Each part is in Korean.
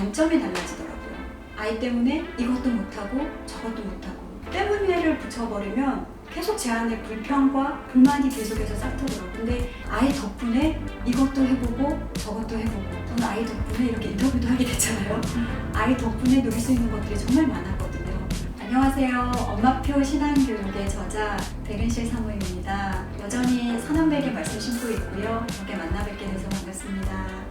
관점이 달라지더라고요. 아이 때문에 이것도 못하고 저것도 못하고 때문에를 붙여버리면 계속 제 안에 불평과 불만이 계속해서 쌓더라고요. 근데 아이 덕분에 이것도 해보고 저것도 해보고 저는 아이 덕분에 이렇게 인터뷰도 하게 됐잖아요. 아이 덕분에 누릴 수 있는 것들이 정말 많았거든요. 안녕하세요. 엄마표 신앙교육의 저자 백은실 사모입니다. 여전히 산원백의 말씀 신고 있고요. 이렇게 만나 뵙게 돼서 반갑습니다.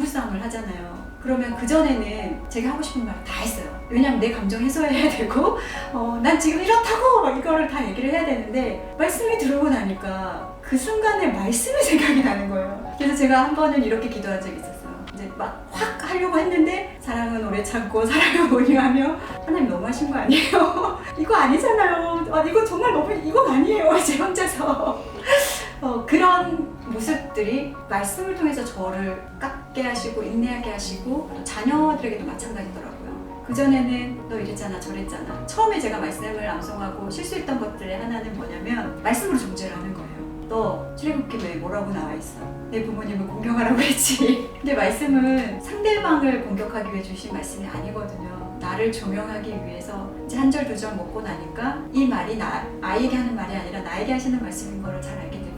부부싸움을 하잖아요. 그러면 그전에는 제가 하고 싶은 말 다 했어요. 왜냐면 내 감정 해소해야 되고, 어, 난 지금 이렇다고! 막 이거를 다 얘기를 해야 되는데, 말씀이 들어오고 나니까 그 순간에 말씀이 생각이 나는 거예요. 그래서 제가 한 번은 이렇게 기도한 적이 있었어요. 이제 막 확 하려고 했는데, 사랑은 오래 참고, 사랑은 모닝하며, 하나님 너무 하신 거 아니에요? 이거 아니잖아요. 아, 이거 정말 너무, 이건 아니에요. 제 혼자서. 어, 그런 모습들이 말씀을 통해서 저를 깎게 하시고 인내하게 하시고 또 자녀들에게도 마찬가지더라고요. 그전에는 너 이랬잖아 저랬잖아 처음에 제가 말씀을 암송하고 실수했던 것들의 하나는 뭐냐면 말씀으로 정죄를 하는 거예요. 너 출애굽기에 뭐라고 나와 있어? 내 부모님을 공경하라고 했지. 근데 말씀은 상대방을 공격하기 위해 주신 말씀이 아니거든요. 나를 조명하기 위해서 이제 한 절 두 절 먹고 나니까 이 말이 나 아이에게 하는 말이 아니라 나에게 하시는 말씀인 거를 잘 알게 될뿐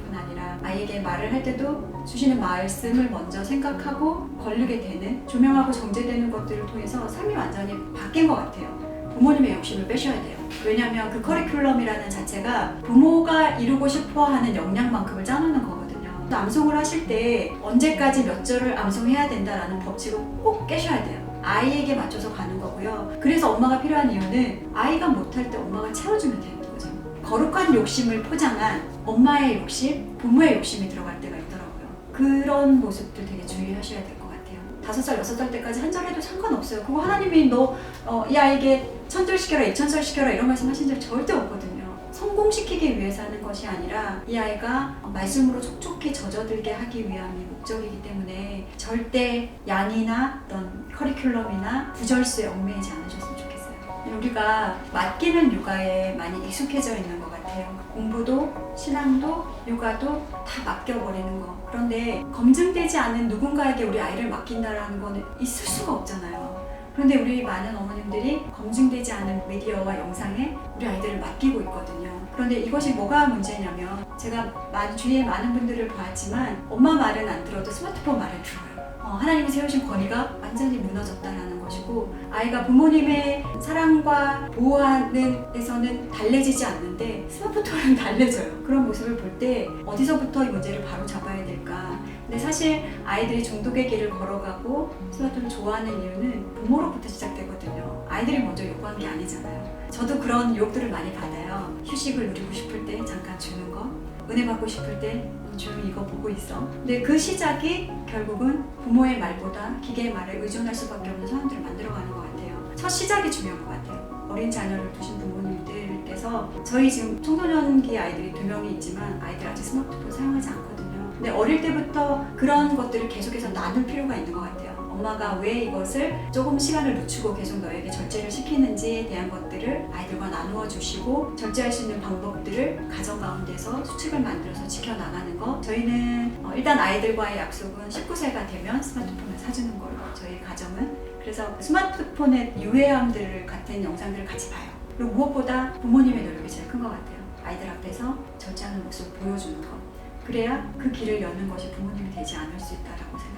아이에게 말을 할 때도 주시는 말씀을 먼저 생각하고 걸르게 되는 조명하고 정제되는 것들을 통해서 삶이 완전히 바뀐 것 같아요. 부모님의 욕심을 빼셔야 돼요. 왜냐하면 그 커리큘럼이라는 자체가 부모가 이루고 싶어 하는 역량만큼을 짜놓는 거거든요. 또 암송을 하실 때 언제까지 몇 절을 암송해야 된다라는 법칙을 꼭 깨셔야 돼요. 아이에게 맞춰서 가는 거고요. 그래서 엄마가 필요한 이유는 아이가 못할 때 엄마가 채워주면 되는 거룩한 욕심을 포장한 엄마의 욕심, 부모의 욕심이 들어갈 때가 있더라고요. 그런 모습들 되게 주의하셔야 될 것 같아요. 다섯 살, 여섯 살 때까지 한 절 해도 상관없어요. 그거 하나님이 너, 어, 이 아이에게 천절 시켜라, 이천절 시켜라 이런 말씀 하신 적 절대 없거든요. 성공시키기 위해서 하는 것이 아니라 이 아이가 말씀으로 촉촉히 젖어들게 하기 위함이 목적이기 때문에 절대 양이나 어떤 커리큘럼이나 구절수에 얽매이지 않으셨으면 좋겠어요. 우리가 맡기는 육아에 많이 익숙해져 있는 것 같아요. 공부도 신앙도 육아도 다 맡겨버리는 거. 그런데 검증되지 않은 누군가에게 우리 아이를 맡긴다라는 거는 있을 수가 없잖아요. 그런데 우리 많은 어머님들이 검증되지 않은 미디어와 영상에 우리 아이들을 맡기고 있거든요. 그런데 이것이 뭐가 문제냐면 제가 주위에 많은 분들을 봤지만 엄마 말은 안 들어도 스마트폰 말을 들어요. 어, 하나님이 세우신 권위가 완전히 무너졌다라는 것이고 아이가 부모님의 사랑과 보호하는 데서는 달래지지 않는데 스마트폰은 달래져요. 그런 모습을 볼 때 어디서부터 이 문제를 바로 잡아야 될까? 근데 사실 아이들이 중독의 길을 걸어가고 스마트폰을 좋아하는 이유는 부모로부터 시작되거든요. 아이들이 먼저 요구한 게 아니잖아요. 저도 그런 유혹들을 많이 받아요. 휴식을 누리고 싶을 때 잠깐 주는 거, 은혜 받고 싶을 때 조용히 이거 보고 있어. 근데 그 시작이 결국은 부모의 말보다 기계의 말에 의존할 수밖에 없는 사람들을 만들어가는 것 같아요. 첫 시작이 중요한 것 같아요. 어린 자녀를 두신 부모님들께서 저희 지금 청소년기 아이들이 두 명이 있지만 아이들 아직 스마트폰 사용하지 않거든요. 근데 어릴 때부터 그런 것들을 계속해서 나눌 필요가 있는 것 같아요. 엄마가 왜 이것을 조금 시간을 늦추고 계속 너에게 절제를 시키는지에 대한 것들을 아이들과 나누어 주시고 절제할 수 있는 방법들을 가정 가운데서 수칙을 만들어서 지켜나가는 거. 저희는 어, 일단 아이들과의 약속은 19세가 되면 스마트폰을 사주는 걸로 저희 가정은. 그래서 스마트폰의 유해함들을 같은 영상들을 같이 봐요. 그리고 무엇보다 부모님의 노력이 제일 큰 것 같아요. 아이들 앞에서 절제하는 모습을 보여주는 것 그래야 그 길을 여는 것이 부모님이 되지 않을 수 있다라고 생각이 듭니다.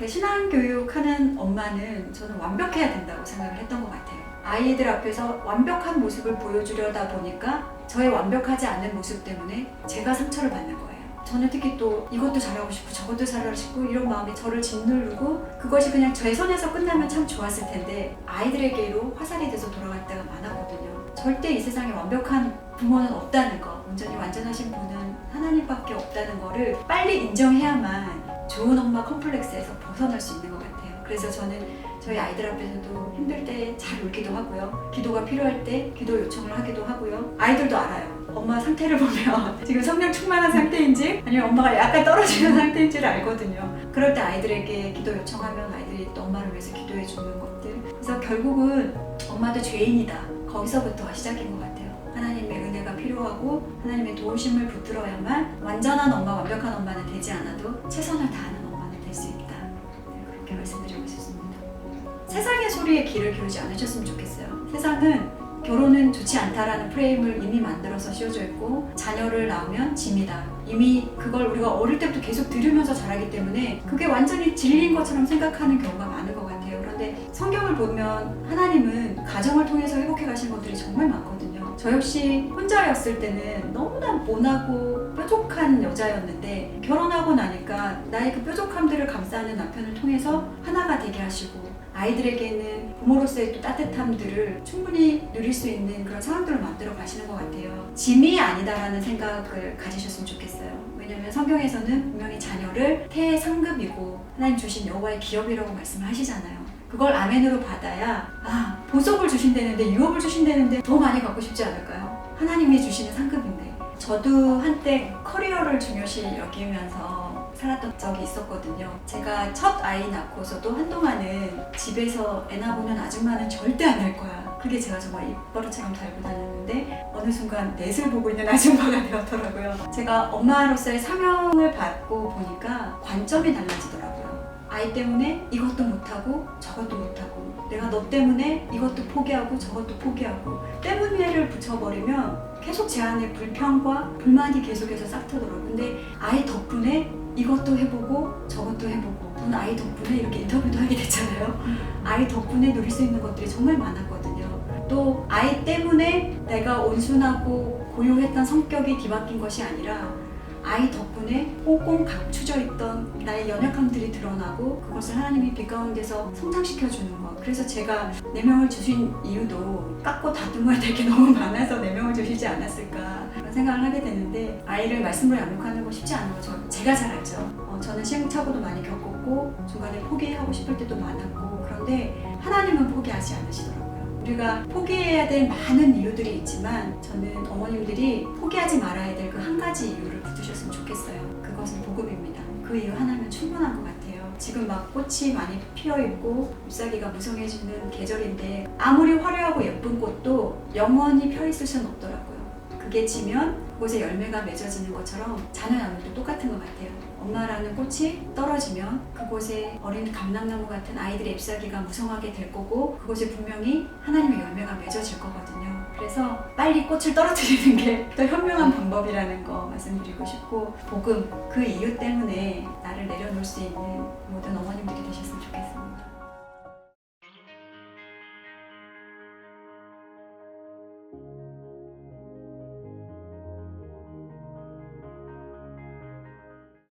그 신앙교육하는 엄마는 저는 완벽해야 된다고 생각을 했던 것 같아요. 아이들 앞에서 완벽한 모습을 보여주려다 보니까 저의 완벽하지 않은 모습 때문에 제가 상처를 받는 거예요. 저는 특히 또 이것도 잘하고 싶고 저것도 잘하고 싶고 이런 마음이 저를 짓누르고 그것이 그냥 제 선에서 끝나면 참 좋았을 텐데 아이들에게로 화살이 돼서 돌아갈 때가 많았거든요. 절대 이 세상에 완벽한 부모는 없다는 거, 온전히 완전하신 분은 하나님밖에 없다는 거를 빨리 인정해야만 좋은 엄마 컴플렉스에서 벗어날 수 있는 것 같아요. 그래서 저는 저희 아이들 앞에서도 힘들 때 잘 울기도 하고요. 기도가 필요할 때 기도 요청을 하기도 하고요. 아이들도 알아요. 엄마 상태를 보면 지금 성령 충만한 상태인지 아니면 엄마가 약간 떨어지는 상태인지를 알거든요. 그럴 때 아이들에게 기도 요청하면 아이들이 또 엄마를 위해서 기도해 주는 것들. 그래서 결국은 엄마도 죄인이다. 거기서부터가 시작인 것 같아요. 은혜가 필요하고 하나님의 도우심을 붙들어야만 완전한 엄마, 완벽한 엄마는 되지 않아도 최선을 다하는 엄마는 될 수 있다. 네, 그렇게 말씀드리고 싶습니다. 세상의 소리에 귀를 기울이지 않으셨으면 좋겠어요. 세상은 결혼은 좋지 않다라는 프레임을 이미 만들어서 씌워져 있고 자녀를 낳으면 짐이다. 이미 그걸 우리가 어릴 때부터 계속 들으면서 자라기 때문에 그게 완전히 진리인 것처럼 생각하는 경우가 많은 것 같아요. 그런데 성경을 보면 하나님은 가정을 통해서 회복해 가신 것들이 정말 많거든요. 저 역시 혼자였을 때는 너무나 모나고 뾰족한 여자였는데 결혼하고 나니까 나의 그 뾰족함들을 감싸는 남편을 통해서 하나가 되게 하시고 아이들에게는 부모로서의 또 따뜻함들을 충분히 누릴 수 있는 그런 상황들을 만들어 가시는 것 같아요. 짐이 아니다라는 생각을 가지셨으면 좋겠어요. 왜냐하면 성경에서는 분명히 자녀를 태의 상급이고 하나님 주신 여호와의 기업이라고 말씀을 하시잖아요. 그걸 아멘으로 받아야 아 보석을 주신다는데 유업을 주신다는데 더 많이 갖고 싶지 않을까요? 하나님이 주시는 상급인데 저도 한때 커리어를 중요시 여기면서 살았던 적이 있었거든요. 제가 첫 아이 낳고서도 한동안은 집에서 애 낳아보는 아줌마는 절대 안 할 거야. 그게 제가 정말 입버릇처럼 달고 다녔는데 어느 순간 넷을 보고 있는 아줌마가 되었더라고요. 제가 엄마로서의 사명을 받고 보니까 관점이 달라지더라고요. 아이 때문에 이것도 못하고 저것도 못하고 내가 너 때문에 이것도 포기하고 저것도 포기하고 때문에를 붙여버리면 계속 제 안에 불평과 불만이 계속해서 싹트더라고요. 근데 아이 덕분에 이것도 해보고 저것도 해보고 저는 아이 덕분에 이렇게 인터뷰도 하게 됐잖아요. 아이 덕분에 누릴 수 있는 것들이 정말 많았거든요. 또 아이 때문에 내가 온순하고 고요했던 성격이 뒤바뀐 것이 아니라 아이 덕분에 꽁꽁 감추져 있던 나의 연약함들이 드러나고 그것을 하나님이 빛 가운데서 성장시켜 주는 것. 그래서 제가 네 명을 주신 이유도 깎고 다듬어야 될 게 너무 많아서 네 명을 주시지 않았을까 그런 생각을 하게 되는데 아이를 말씀으로 양육하는 거 쉽지 않은 거 저, 제가 잘 알죠. 어, 저는 시행착오도 많이 겪었고 중간에 포기하고 싶을 때도 많았고 그런데 하나님은 포기하지 않으시더라고요. 우리가 포기해야 될 많은 이유들이 있지만 저는 어머님들이 포기하지 말아야 될 그 한 가지 이유를 붙으셨으면 좋겠어요. 그것은 복음입니다. 그 이유 하나면 충분한 것 같아요. 지금 막 꽃이 많이 피어 있고 잎사귀가 무성해지는 계절인데 아무리 화려하고 예쁜 꽃도 영원히 펴 있을 수는 없더라고요. 그게 지면 그곳에 열매가 맺어지는 것처럼 자녀 양육도 똑같은 것 같아요. 엄마라는 꽃이 떨어지면 그곳에 어린 감람나무 같은 아이들의 잎사귀가 무성하게 될 거고 그곳에 분명히 하나님의 열매가 맺어질 거거든요. 그래서 빨리 꽃을 떨어뜨리는 게더 현명한 방법이라는 거 말씀드리고 싶고 복음 그 이유 때문에 나를 내려놓을 수 있는 모든 어머님